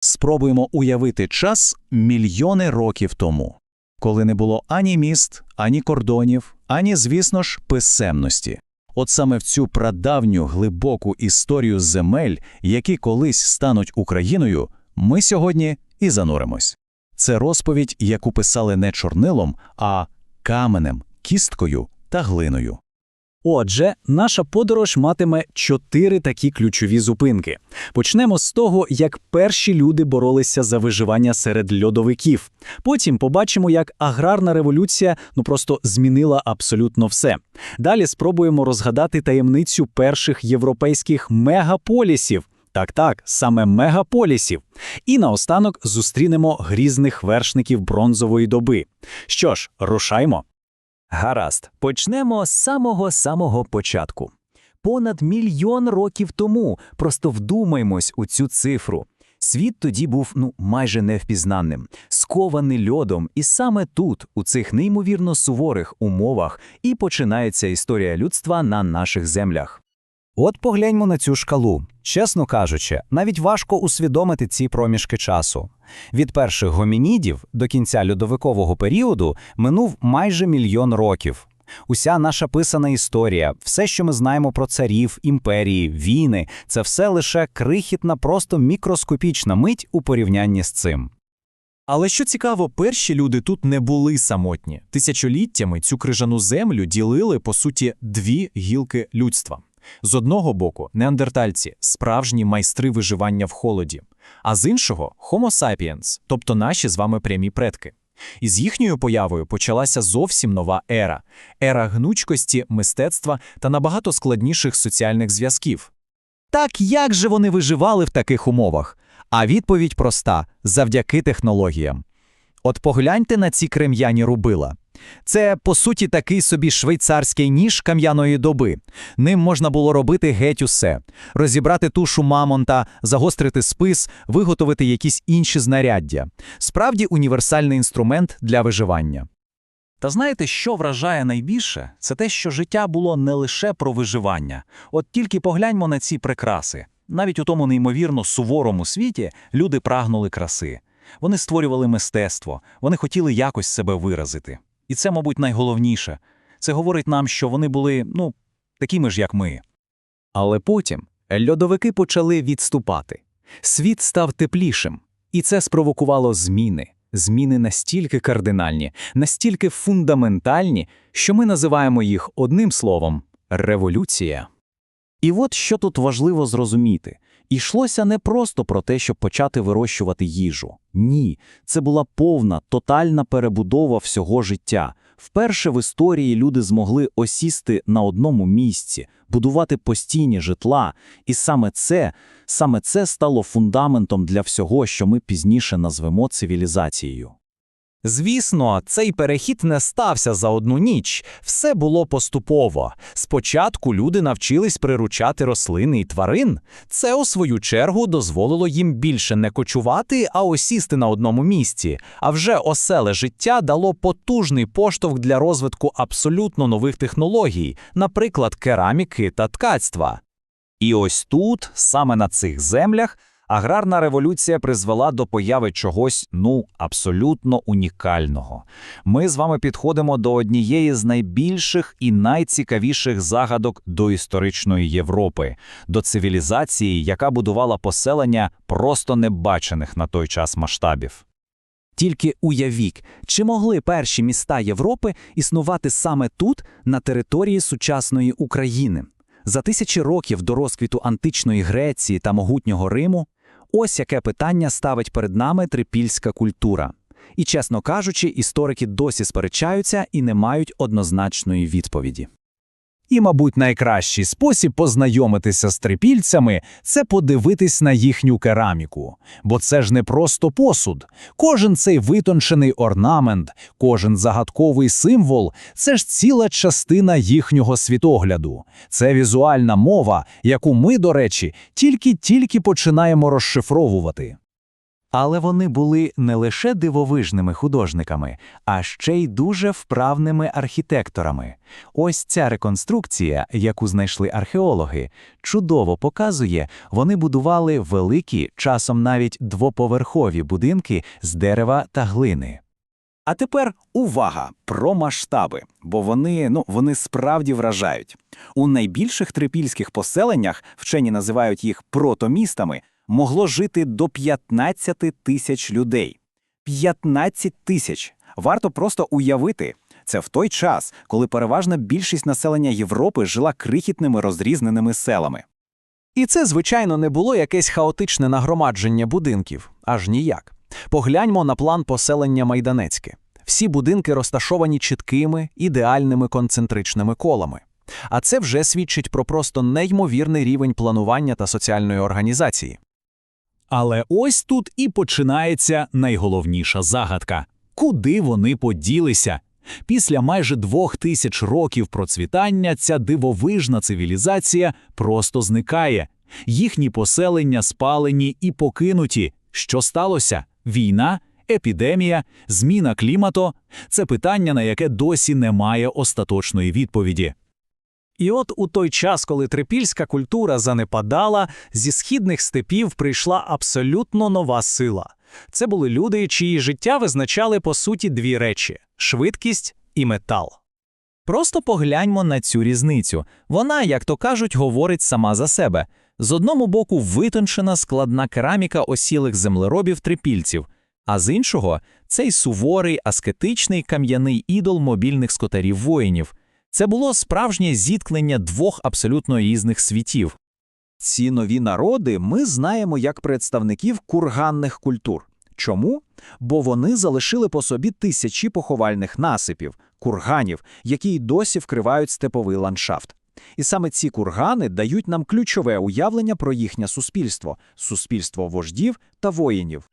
Спробуємо уявити час мільйони років тому, коли не було ані міст, ані кордонів, ані, звісно ж, писемності. От саме в цю прадавню глибоку історію земель, які колись стануть Україною, ми сьогодні і зануримось. Це розповідь, яку писали не чорнилом, а каменем, кісткою та глиною. Отже, наша подорож матиме чотири такі ключові зупинки. Почнемо з того, як перші люди боролися за виживання серед льодовиків. Потім побачимо, як аграрна революція ну просто змінила абсолютно все. Далі спробуємо розгадати таємницю перших європейських мегаполісів. Так, так, саме мегаполісів. І наостанок зустрінемо грізних вершників бронзової доби. Що ж, рушаймо. Гаразд, почнемо з самого-самого початку. Понад мільйон років тому, просто вдумаймось у цю цифру. Світ тоді був ну майже невпізнаним, скований льодом, і саме тут, у цих неймовірно суворих умовах, і починається історія людства на наших землях. От погляньмо на цю шкалу. Чесно кажучи, навіть важко усвідомити ці проміжки часу. Від перших гомінідів до кінця льодовикового періоду минув майже мільйон років. Уся наша писана історія, все, що ми знаємо про царів, імперії, війни, це все лише крихітна, просто мікроскопічна мить у порівнянні з цим. Але що цікаво, перші люди тут не були самотні. Тисячоліттями цю крижану землю ділили, по суті, дві гілки людства. З одного боку, неандертальці – справжні майстри виживання в холоді, а з іншого – Homo sapiens, тобто наші з вами прямі предки. І з їхньою появою почалася зовсім нова ера – ера гнучкості, мистецтва та набагато складніших соціальних зв'язків. Так як же вони виживали в таких умовах? А відповідь проста – завдяки технологіям. От погляньте на ці крем'яні рубила. Це, по суті, такий собі швейцарський ніж кам'яної доби. Ним можна було робити геть усе. Розібрати тушу мамонта, загострити спис, виготовити якісь інші знаряддя. Справді універсальний інструмент для виживання. Та знаєте, що вражає найбільше? Це те, що життя було не лише про виживання. От тільки погляньмо на ці прикраси. Навіть у тому неймовірно суворому світі люди прагнули краси. Вони створювали мистецтво, вони хотіли якось себе виразити. І це, мабуть, найголовніше. Це говорить нам, що вони були, ну, такими ж, як ми. Але потім льодовики почали відступати. Світ став теплішим, і це спровокувало зміни. Зміни настільки кардинальні, настільки фундаментальні, що ми називаємо їх одним словом революція. І от що тут важливо зрозуміти. Ішлося не просто про те, щоб почати вирощувати їжу. Ні, це була повна, тотальна перебудова всього життя. Вперше в історії люди змогли осісти на одному місці, будувати постійні житла, і саме це, саме це стало фундаментом для всього, що ми пізніше назвемо цивілізацією. Звісно, цей перехід не стався за одну ніч, все було поступово. Спочатку люди навчились приручати рослини і тварин. Це, у свою чергу, дозволило їм більше не кочувати, а осісти на одному місці. А вже оселе життя дало потужний поштовх для розвитку абсолютно нових технологій, наприклад, кераміки та ткацтва. І ось тут, саме на цих землях, Аграрна революція призвела до появи чогось, ну, абсолютно унікального. Ми з вами підходимо до однієї з найбільших і найцікавіших загадок до історичної Європи, до цивілізації, яка будувала поселення просто небачених на той час масштабів. Тільки уявіть, чи могли перші міста Європи існувати саме тут, на території сучасної України? За тисячі років до розквіту античної Греції та могутнього Риму ось яке питання ставить перед нами трипільська культура. І, чесно кажучи, історики досі сперечаються і не мають однозначної відповіді. І, мабуть, найкращий спосіб познайомитися з трипільцями це подивитись на їхню кераміку. Бо це ж не просто посуд. Кожен цей витончений орнамент, кожен загадковий символ це ж ціла частина їхнього світогляду. Це візуальна мова, яку ми, до речі, тільки-тільки починаємо розшифровувати. Але вони були не лише дивовижними художниками, а ще й дуже вправними архітекторами. Ось ця реконструкція, яку знайшли археологи, чудово показує, вони будували великі, часом навіть двоповерхові будинки з дерева та глини. А тепер увага про масштаби, бо вони, ну, вони справді вражають. У найбільших трипільських поселеннях, вчені називають їх протомістами, могло жити до 15 тисяч людей. 15 тисяч! Варто просто уявити. Це в той час, коли переважна більшість населення Європи жила крихітними розрізненими селами. І це, звичайно, не було якесь хаотичне нагромадження будинків, аж ніяк. Погляньмо на план поселення Майданецьке. Всі будинки розташовані чіткими, ідеальними концентричними колами. А це вже свідчить про просто неймовірний рівень планування та соціальної організації. Але ось тут і починається найголовніша загадка. Куди вони поділися? Після майже двох тисяч років процвітання ця дивовижна цивілізація просто зникає. Їхні поселення спалені і покинуті. Що сталося? Війна? Епідемія? Зміна клімату? Це питання, на яке досі немає остаточної відповіді. І от у той час, коли трипільська культура занепадала, зі східних степів прийшла абсолютно нова сила. Це були люди, чиї життя визначали по суті дві речі швидкість і метал. Просто погляньмо на цю різницю. Вона, як то кажуть, говорить сама за себе. З одного боку, витончена складна кераміка осілих землеробів трипільців, а з іншого цей суворий, аскетичний кам'яний ідол мобільних скотарів воїнів. Це було справжнє зіткнення двох абсолютно різних світів. Ці нові народи ми знаємо як представників курганних культур. Чому? Бо вони залишили по собі тисячі поховальних насипів, курганів, які й досі вкривають степовий ландшафт. І саме ці кургани дають нам ключове уявлення про їхнє суспільство суспільство вождів та воїнів.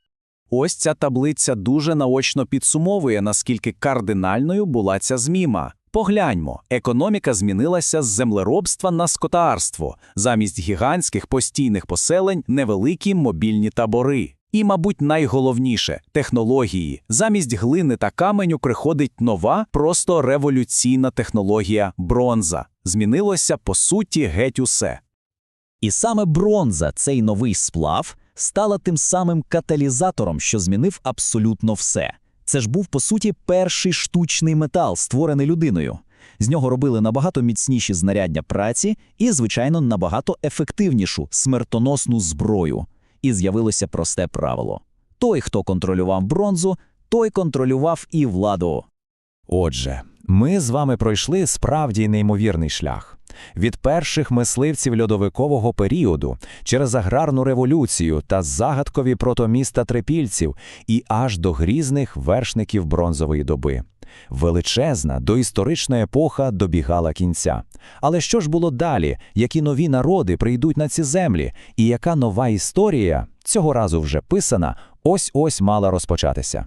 Ось ця таблиця дуже наочно підсумовує, наскільки кардинальною була ця зміма. Погляньмо, економіка змінилася з землеробства на скотарство, замість гігантських постійних поселень невеликі мобільні табори. І, мабуть, найголовніше технології. Замість глини та каменю приходить нова, просто революційна технологія бронза. Змінилося по суті геть усе. І саме бронза, цей новий сплав, стала тим самим каталізатором, що змінив абсолютно все. Це ж був, по суті, перший штучний метал, створений людиною. З нього робили набагато міцніші знаряддя праці і, звичайно, набагато ефективнішу смертоносну зброю. І з'явилося просте правило: той, хто контролював бронзу, той контролював і владу. Отже, ми з вами пройшли справді неймовірний шлях. Від перших мисливців льодовикового періоду через аграрну революцію та загадкові протоміста трипільців і аж до грізних вершників бронзової доби. Величезна доісторична епоха добігала кінця. Але що ж було далі? Які нові народи прийдуть на ці землі? І яка нова історія, цього разу вже писана, ось-ось мала розпочатися?